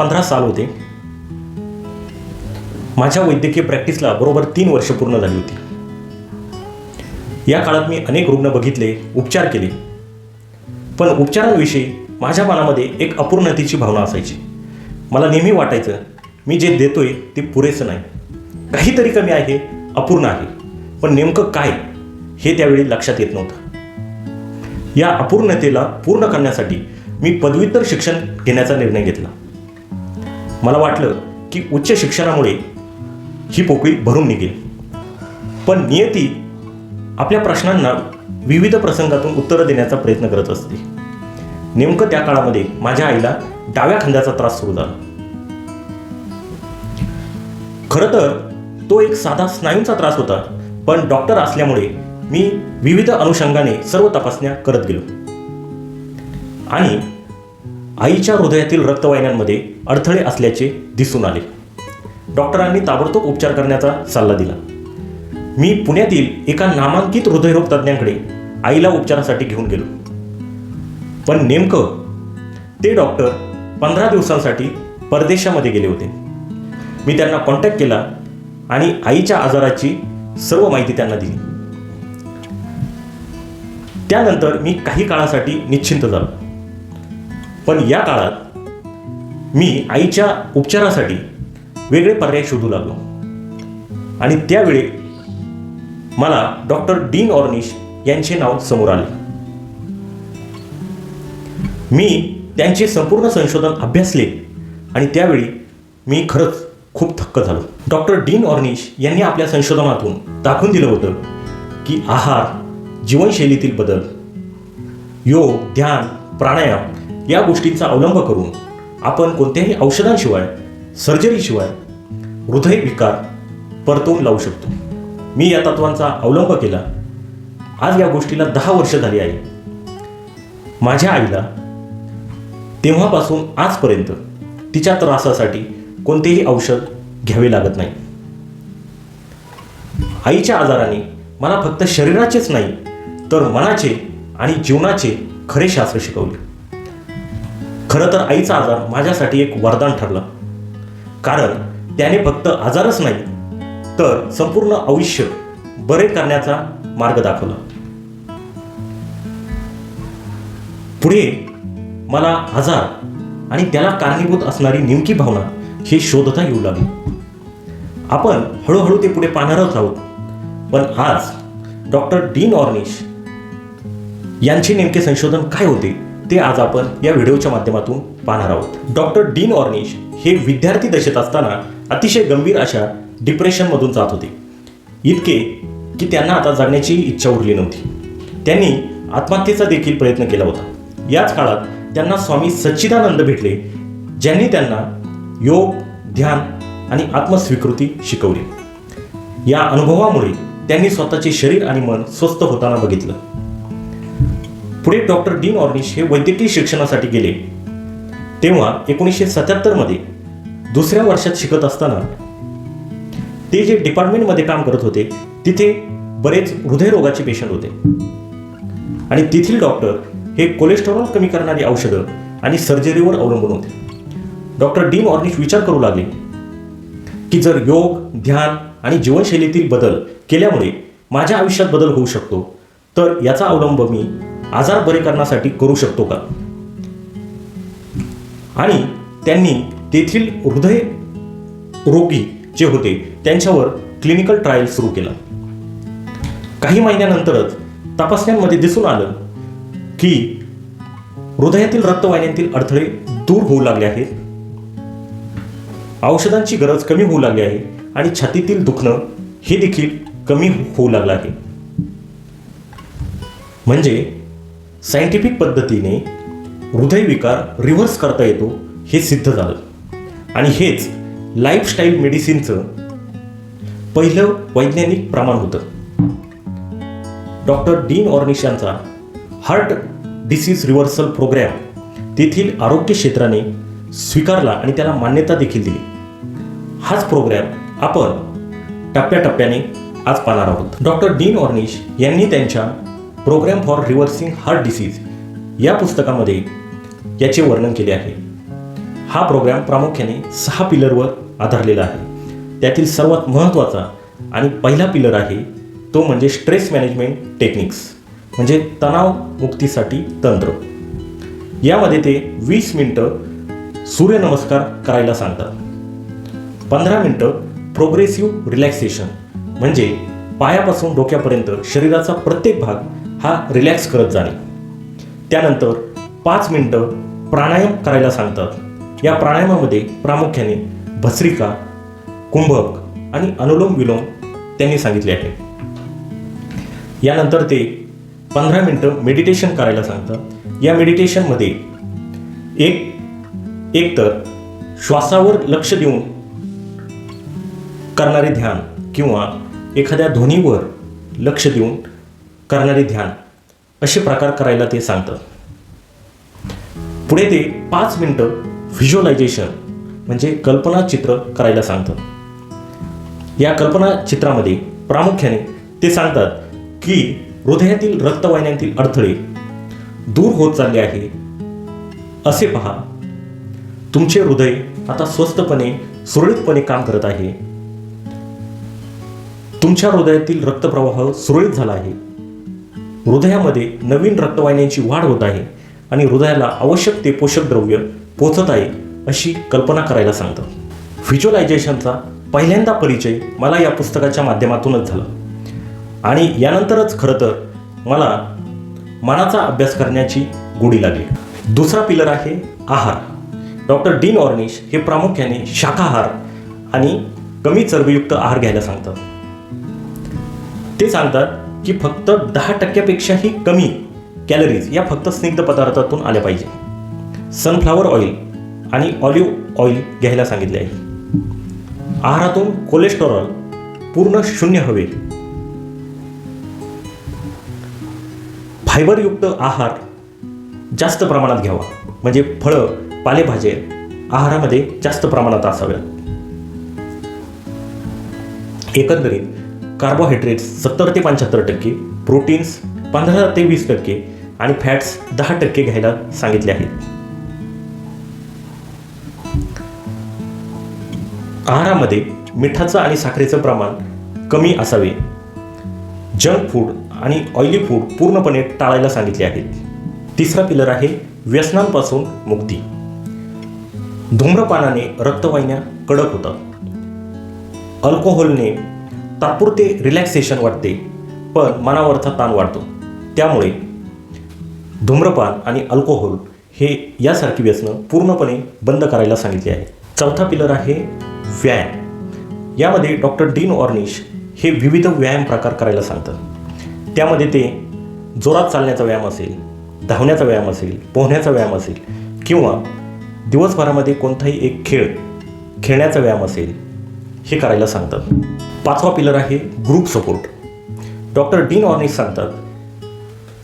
पंधरा साल होते. माझ्या वैद्यकीय प्रॅक्टिसला बरोबर तीन वर्ष पूर्ण झाली होती. या काळात मी अनेक रुग्ण बघितले उपचार केले. पण उपचारांविषयी माझ्या मनामध्ये एक अपूर्णतेची भावना असायची. मला नेहमी वाटायचं मी जे देतोय ते पुरेसं नाही. काहीतरी कमी आहे अपूर्ण आहे. पण नेमकं काय हे त्यावेळी लक्षात येत नव्हतं. या अपूर्णतेला पूर्ण करण्यासाठी मी पदव्युत्तर शिक्षण घेण्याचा निर्णय घेतला. मला वाटलं की उच्च शिक्षणामुळे ही पोकळी भरून निघेल. पण नियती आपल्या प्रश्नांना विविध प्रसंगातून उत्तरं देण्याचा प्रयत्न करत असते. नेमकं त्या काळामध्ये माझ्या आईला डाव्या खांद्याचा त्रास सुरू झाला. खरं तर तो एक साधा स्नायूंचा त्रास होता पण डॉक्टर असल्यामुळे मी विविध अनुषंगाने सर्व तपासण्या करत गेलो. आणि आईच्या हृदयातील रक्तवाहिन्यांमध्ये अडथळे असल्याचे दिसून आले. डॉक्टरांनी ताबडतोब उपचार करण्याचा सल्ला दिला. मी पुण्यातील एका नामांकित हृदयरोग तज्ज्ञांकडे आईला उपचारासाठी घेऊन गेलो. पण नेमकं ते डॉक्टर पंधरा दिवसांसाठी परदेशामध्ये गेले होते. मी त्यांना कॉन्टॅक्ट केला आणि आईच्या आजाराची सर्व माहिती त्यांना दिली. त्यानंतर मी काही काळासाठी निश्चिंत झालो. पण या काळात मी आईच्या उपचारासाठी वेगळे पर्याय शोधू लागलो. आणि त्यावेळी मला डॉक्टर डीन ऑर्निश यांचे नाव समोर आले. मी त्यांचे संपूर्ण संशोधन अभ्यासले आणि त्यावेळी मी खरंच खूप थक्क झालो. डॉक्टर डीन ऑर्निश यांनी आपल्या संशोधनातून दाखवून दिलं होतं की आहार जीवनशैलीतील बदल योग ध्यान प्राणायाम या गोष्टींचा अवलंब करून आपण कोणत्याही औषधांशिवाय सर्जरीशिवाय हृदयविकार परतवून लावू शकतो. मी या तत्वांचा अवलंब केला. आज या गोष्टीला दहा वर्ष झाली आहे. माझ्या आईला तेव्हापासून आजपर्यंत तिच्या त्रासासाठी कोणतेही औषध घ्यावे लागत नाही. आईच्या आजाराने मला फक्त शरीराचेच नाही तर मनाचे आणि जीवनाचे खरे शास्त्र शिकवले. खरं तर आईचा आजार माझ्यासाठी एक वरदान ठरला. कारण त्याने फक्त आजारच नाही तर संपूर्ण आयुष्य बरे करण्याचा मार्ग दाखवला. पुढे मला आजार आणि त्याला कारणीभूत असणारी नेमकी भावना हे शोधता येऊ लागली. आपण हळूहळू ते पुढे पाहणारच आहोत. पण आज डॉक्टर डीन ऑर्निश यांचे नेमके संशोधन काय होते? ते आज आपण या व्हिडिओच्या माध्यमातून पाहणार आहोत. डॉक्टर डीन ऑर्निश हे विद्यार्थी दशेत असताना अतिशय गंभीर अशा डिप्रेशनमधून जात होते. इतके की त्यांना आता जगण्याची इच्छा उरली नव्हती. त्यांनी आत्महत्येचा देखील प्रयत्न केला होता. याच काळात त्यांना स्वामी सच्चिदानंद भेटले ज्यांनी त्यांना योग ध्यान आणि आत्मस्वीकृती शिकवली. या अनुभवामुळे त्यांनी स्वतःचे शरीर आणि मन स्वस्थ होताना बघितलं. पुढे डॉक्टर डीन ऑर्निश हे वैद्यकीय शिक्षणासाठी गेले. तेव्हा एकोणीसशे सत्याहत्तरमध्ये दुसऱ्या वर्षात शिकत असताना ते जे डिपार्टमेंटमध्ये काम करत होते तिथे बरेच हृदयरोगाचे पेशंट होते. आणि तेथील डॉक्टर हे कोलेस्टेरॉल कमी करणारी औषधं आणि सर्जरीवर अवलंबून होते. डॉक्टर डीन ऑर्निश विचार करू लागले की जर योग ध्यान आणि जीवनशैलीतील बदल केल्यामुळे माझ्या आयुष्यात बदल होऊ शकतो तर याचा अवलंब मी आजार बरे करण्यासाठी करू शकतो का? आणि त्यांनी तेथील हृदय रोगी जे होते त्यांच्यावर क्लिनिकल ट्रायल सुरू केला. काही महिन्यानंतरच तपासण्यांमध्ये दिसून आलं की हृदयातील रक्तवाहिन्यांतील अडथळे दूर होऊ लागले आहेत. औषधांची गरज कमी होऊ लागली आहे आणि छातीतील दुखणं हे देखील कमी होऊ लागलं आहे. म्हणजे सायंटिफिक पद्धतीने हृदयविकार रिव्हर्स करता येतो हे सिद्ध झालं. आणि हेच लाईफस्टाईल मेडिसिनचं पहिलं वैज्ञानिक प्रमाण होतं. डॉक्टर डीन ऑर्निश यांचा हार्ट डिसीज रिव्हर्सल प्रोग्रॅम तेथील आरोग्य क्षेत्राने स्वीकारला आणि त्याला मान्यता देखील दिली. हाच प्रोग्रॅम आपण टप्प्याटप्प्याने आज पाहणार आहोत. डॉक्टर डीन ऑर्निश यांनी त्यांच्या program for reversing heart disease या पुस्तकामध्ये याचे वर्णन केले आहे. हा प्रोग्राम प्रामुख्याने सहा पिलरवर आधारलेला आहे. त्यातील सर्वात महत्त्वाचा आणि पहिला पिलर आहे तो म्हणजे स्ट्रेस मॅनेजमेंट टेक्निक्स म्हणजे तणावमुक्तीसाठी तंत्र. यामध्ये ते वीस मिनटं सूर्यनमस्कार करायला सांगतात. पंधरा मिनटं प्रोग्रेसिव्ह रिलॅक्सेशन म्हणजे पायापासून डोक्यापर्यंत शरीराचा प्रत्येक भाग हा रिलॅक्स करत जाणे. त्यानंतर पाच मिनटं प्राणायाम करायला सांगतात. या प्राणायामामध्ये प्रामुख्याने भस्रिका कुंभक आणि अनुलोम विलोम त्यांनी सांगितले आहे. यानंतर ते पंधरा मिनटं मेडिटेशन करायला सांगतात. या मेडिटेशनमध्ये एक एक तर श्वासावर लक्ष देऊन करणारे ध्यान किंवा एखाद्या ध्वनीवर लक्ष देऊन करणारे ध्यान. असे प्रकार करायला ते सांगतात. पुढे ते पाच मिनटं व्हिज्युअलायझेशन म्हणजे कल्पना चित्र करायला सांगतात. या कल्पना चित्रामध्ये प्रामुख्याने ते सांगतात की हृदयातील रक्तवाहिन्यांतील अडथळे दूर होत चालले आहे. असे पहा. तुमचे हृदय आता स्वस्तपणे सुरळीतपणे काम करत आहे. तुमच्या हृदयातील रक्तप्रवाह सुरळीत झाला आहे. हृदयामध्ये नवीन रक्तवाहिन्यांची वाढ होत आहे आणि हृदयाला आवश्यक ते पोषक द्रव्य पोचत आहे अशी कल्पना करायला सांगतं व्हिज्युअलायझेशनचा पहिल्यांदा परिचय मला या पुस्तकाच्या माध्यमातूनच झाला. आणि यानंतरच खरं तर मला मनाचा अभ्यास करण्याची गोडी लागली. दुसरा पिलर आहे आहार. डॉक्टर डीन ऑर्निश हे प्रामुख्याने शाकाहार आणि कमी चरबीयुक्त आहार घ्यायला सांगतात. ते सांगतात की फक्त दहा टक्क्यापेक्षाही कमी कॅलरीज या फक्त स्निग्ध पदार्थातून आल्या पाहिजे. सनफ्लावर ऑइल आणि ऑलिव्ह ऑइल घ्यायला सांगितले आहे. आहारातून कोलेस्टेरॉल पूर्ण शून्य हवे. फायबरयुक्त आहार जास्त प्रमाणात घ्यावा. म्हणजे फळं पालेभाज्या आहारामध्ये जास्त प्रमाणात असाव्यात. एकंदरीत कार्बोहायड्रेट्स सत्तर ते पंच्याहत्तर टक्के प्रोटीन्स पंधरा ते वीस टक्के आणि फॅट्स दहा टक्के घ्यायला सांगितले आहेत. आहारामध्ये मिठाचं आणि साखरेचं प्रमाण कमी असावे. जंक फूड आणि ऑइली फूड पूर्णपणे टाळायला सांगितले आहेत. तिसरा पिलर आहे व्यसनांपासून मुक्ती. धूम्रपानाने रक्तवाहिन्या कडक होतात. अल्कोहोलने तात्पुरते रिलॅक्सेशन वाटते पण मनावरचा ताण वाढतो. त्यामुळे धूम्रपान आणि अल्कोहोल हे यासारखी व्यसनं पूर्णपणे बंद करायला सांगितले आहे. चौथा पिलर आहे व्यायाम. यामध्ये डॉक्टर डीन ऑर्निश हे विविध व्यायाम प्रकार करायला सांगतात. त्यामध्ये ते जोरात चालण्याचा व्यायाम असेल धावण्याचा व्यायाम असेल पोहण्याचा व्यायाम असेल किंवा दिवसभरामध्ये कोणताही एक खेळ खेळण्याचा व्यायाम असेल हे करायला सांगतात. पाचवा पिलर आहे group support doctor Dean Ornish सांगतात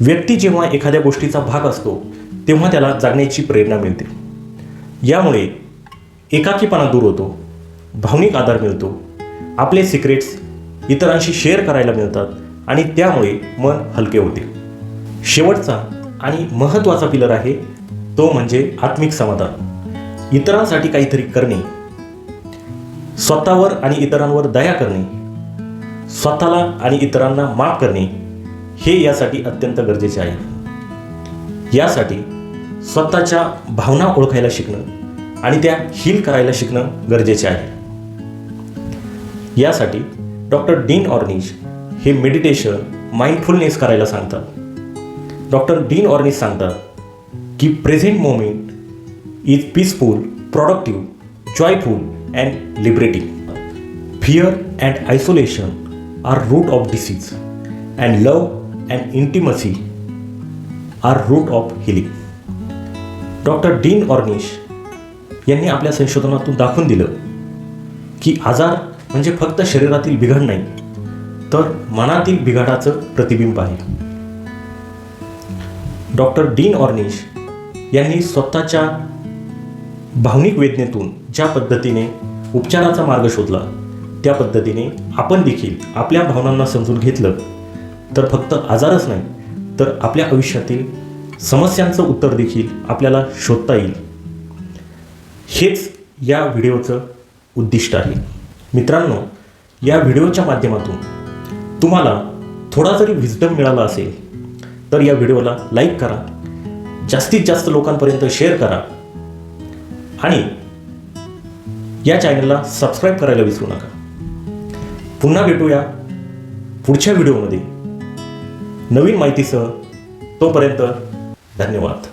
व्यक्ती जेव्हा एखाद्या गोष्टीचा भाग असतो तेव्हा त्याला जागण्याची प्रेरणा मिळते. यामुळे एकाकीपणा दूर होतो भावनिक आधार मिळतो आपले सिक्रेट्स इतरांशी शेअर करायला मिळतात आणि त्यामुळे मन हलके होते. शेवटचा आणि महत्त्वाचा पिलर आहे तो म्हणजे आत्मिक समाधान. इतरांसाठी काहीतरी करणे स्वतःवर आणि इतरांवर दया करणे स्वतःला आणि इतरांना माफ करणे हे यासाठी अत्यंत गरजेचे आहे. यासाठी स्वतःच्या भावना ओळखायला शिकणं आणि त्या हील करायला शिकणं गरजेचे आहे. यासाठी डॉक्टर डीन ऑर्निश हे मेडिटेशन माइंडफुलनेस करायला सांगतात. डॉक्टर डीन ऑर्निश सांगतात की present moment is peaceful productive joyful and liberating fear and isolation are root of disease, and love and intimacy are root of healing doctor Dean Ornish यांनी आपल्या संशोधनातून दाखवून दिलं की आजार म्हणजे फक्त शरीरातील बिघड नाही तर मनातील बिघाडाचं प्रतिबिंब आहे. डॉक्टर डीन ऑर्निश यांनी स्वतःच्या भावनिक वेदनेतून ज्या पद्धतीने उपचाराचा मार्ग शोधला. त्या पद्धतीने आपण देखील आपल्या भावनांना समजून घेतलं तर फक्त आजारच नाही तर आपल्या आयुष्यातील समस्यांचं उत्तर देखील आपल्याला शोधता येईल. हेच या व्हिडिओचं उद्दिष्ट आहे. मित्रांनो या व्हिडिओच्या माध्यमातून तुम्हाला थोडा जरी विजडम मिळाला असेल तर या व्हिडिओला लाईक करा. जास्तीत जास्त लोकांपर्यंत शेअर करा. आणि या चॅनलला सबस्क्राईब करायला विसरू नका. पुन्हा भेटूया पुढच्या व्हिडिओमध्ये नवीन माहितीसह तोपर्यंत धन्यवाद.